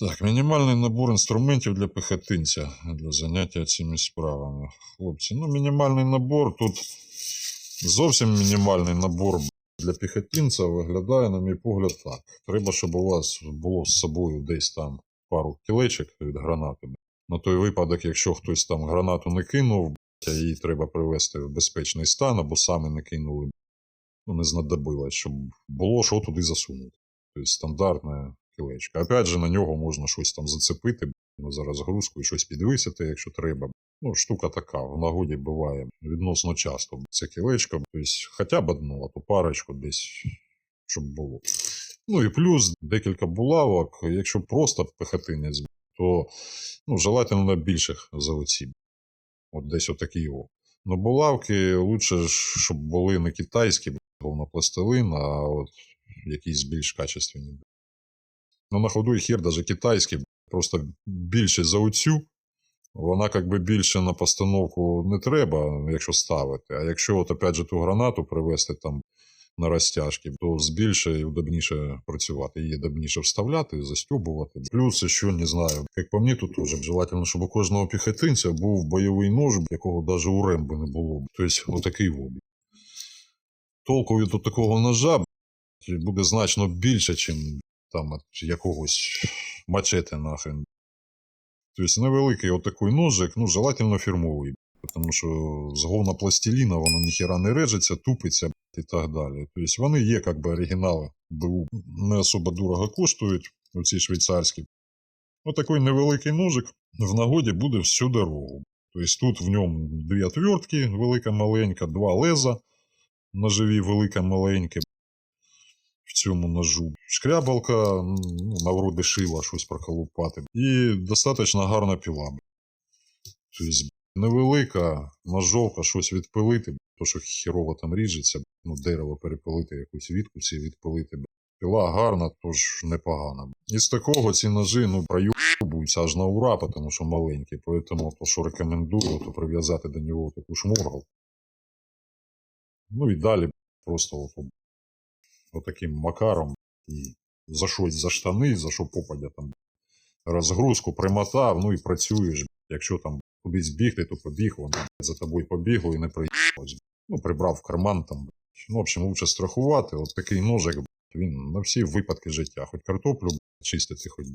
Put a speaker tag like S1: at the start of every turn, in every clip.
S1: Так, мінімальний набор інструментів для пехотинця для заняття цими справами. Хлопці, ну мінімальний набор тут зовсім мінімальний набор для піхотинця виглядає, на мій погляд, так. Треба, щоб у вас було з собою десь там пару кілечок від гранати. На той випадок, якщо хтось там гранату не кинув, її треба привести в безпечний стан, або саме не кинули, ну не знадобилось, щоб було що туди засунути. Тобто стандартне кілечко. Опять же, на нього можна щось там зацепити, ну, за розгрузку і щось підвисити, якщо треба. Ну, штука така, в нагоді буває відносно часто. Це кілечко, тобто хоча б одну, а то парочку десь, щоб було. Ну і плюс декілька булавок. Якщо просто пехотинець, то ну, желательно на більших залиців. От десь отакі о. Ну, булавки лучше, щоб були не китайські, на пластилин, а от якісь більш качественні. Ну, на ходу і хір, навіть китайські, просто більше за оцю. Вона як би більше на постановку не треба, якщо ставити. А якщо, от, опять же, ту гранату привезти там на розтяжки, то з більше і удобніше працювати. Її удобніше вставляти, застьобувати. Плюс, що не знаю, як по мені, тут теж желательно, щоб у кожного піхотинця був бойовий нож, якого навіть у ремби не було. Тобто, отакий вобі. Толку від такого ножа буде значно більше, ніж там якогось мачете нахрен. Тобто невеликий отакий ножик, ну, желательно фірмовий. Тому що з говна пластиліна воно ніхіра не режеться, тупиться і так далі. Тобто вони є як би оригінали Не особо дорого коштують, оці швейцарські. Отакий невеликий ножик в нагоді буде всю дорогу. Тобто тут в ньому дві отвертки, велика маленька, два леза ножові, велика маленьке. В цьому ножу. Шкрябалка, ну, навроди шила щось проколупати. І достатньо гарна піла. Тобто невелика ножовка, щось відпилити, то що хірово там ріжеться, ну, дерево перепилити, якусь вітку ці відпилити. Піла гарна, тож непогана. Із такого ці ножи ну, проюбуються аж на ура, тому що маленькі. Тому то, що рекомендую, то прив'язати до нього таку шмургал. Ну і далі просто от, отаким макаром і за щось за штани, за що попадя там розгрузку примотав, ну і працюєш. Якщо там кудись бігти, то побіг, воно за тобою побігло і не приїхалось. Ну, прибрав в карман там. Ну, в общем, лучше страхувати. От такий ножик, він на всі випадки життя. Хоч картоплю чистити, хоч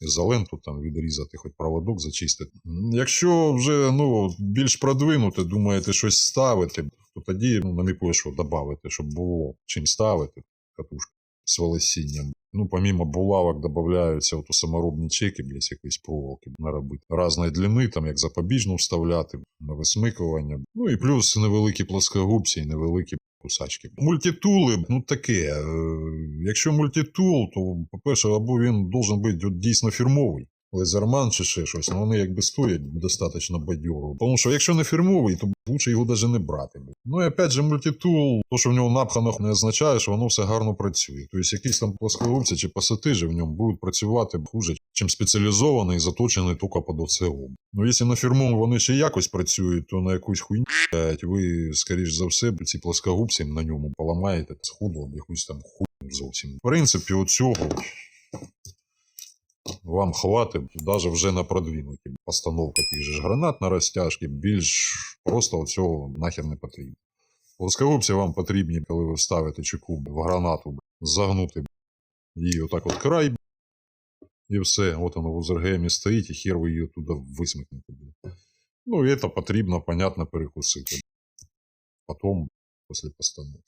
S1: ізоленту там відрізати, хоч проводок зачистити. Якщо вже ну, більш продвинути, думаєте щось ставити, то тоді ну, на мій що додати, щоб було чим ставити катушку з волосінням. Ну, помимо булавок додаються от у саморобні чеки, блядь, якісь проволоки наробити. Разної длини, там як запобіжну вставляти, на висмикування. Ну і плюс невеликі плоскогубці і невеликі кусачки. Мультитули, ну таке. е, Якщо мультитул, то, по-перше, або він должен бути дійсно фірмовий. Лезерман чи ще щось, ну вони якби стоять достатньо бадьоро. Тому що якщо не фірмовий, то лучше його навіть не брати. Ну і опять же, мультитул, то, що в нього напхано не означає, що воно все гарно працює. Тобто якісь там плоскогубці чи пасатижі в ньому будуть працювати хуже, чим спеціалізований заточений тільки під ОЦО. Ну якщо на фірмовому вони ще якось працюють, то на якусь хуйню, ви, скоріш за все, ці плоскогубці на ньому поламаєте сходу якусь там хуйню зовсім. В принципі, оцього вам хватить навіть вже на продвинуті. Постановка тих же гранат на розтяжки більш просто цього нахер не потрібно. Плоскогубці вам потрібні, коли ви ставите чеку в гранату, загнути її отак от край, і все, от воно в УЗРГМі стоїть, і хер ви її туди висмикнете. Ну, і це потрібно, понятно, перекусити. Потім, після постановки.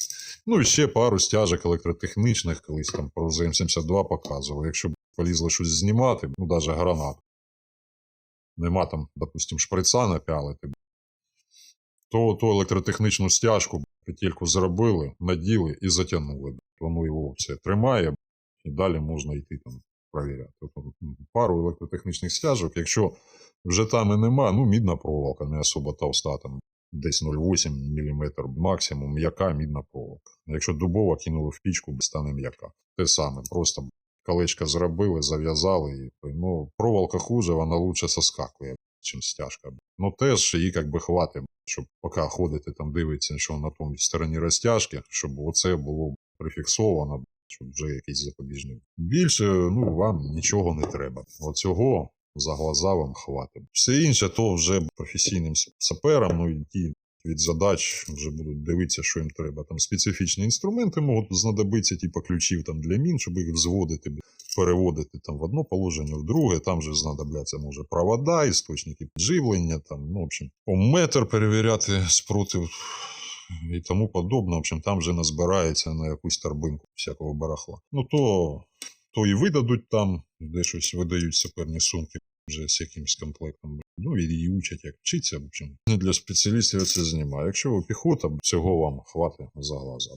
S1: Ну і ще пару стяжок електротехнічних, колись там про ЗМ-72 показував. Якщо полізли щось знімати, ну навіть гранат. Нема там, допустим, шприца напялити, то, то електротехнічну стяжку, петельку зробили, наділи і затягнули. Воно його все тримає, і далі можна йти там провіряти. Тобто, пару електротехнічних стяжок, якщо вже там і нема, ну мідна проволока, не особо товста, там десь 0,8 мм максимум, м'яка мідна проволока. Якщо дубова кинули в пічку, стане м'яка. Те саме, просто колечко зробили, зав'язали. І, ну, проволока хуже, вона лучше соскакує, чим стяжка. Ну теж її як хватить, щоб поки ходите там, дивиться, що на тому стороні розтяжки, щоб оце було прифіксовано, щоб вже якийсь запобіжник. Більше ну, вам нічого не треба. Оцього за глаза вам хватить. Все інше то вже професійним саперам, ну і ті від задач вже будуть дивитися, що їм треба. Там специфічні інструменти можуть знадобитися, типу ключів там для мін, щоб їх взводити, переводити там в одно положення, в друге. Там вже знадобляться може провода, істочники підживлення, там, ну, в общем, метр перевіряти спротив і тому подобне. В общем, там вже назбирається на якусь торбинку всякого барахла. Ну то, то і видадуть там, де щось видають саперні сумки вже з якимось комплектом. Ну і її учать, як вчиться. В общем, не для спеціалістів це знімаю. Якщо ви піхота, цього вам хватить за глаза.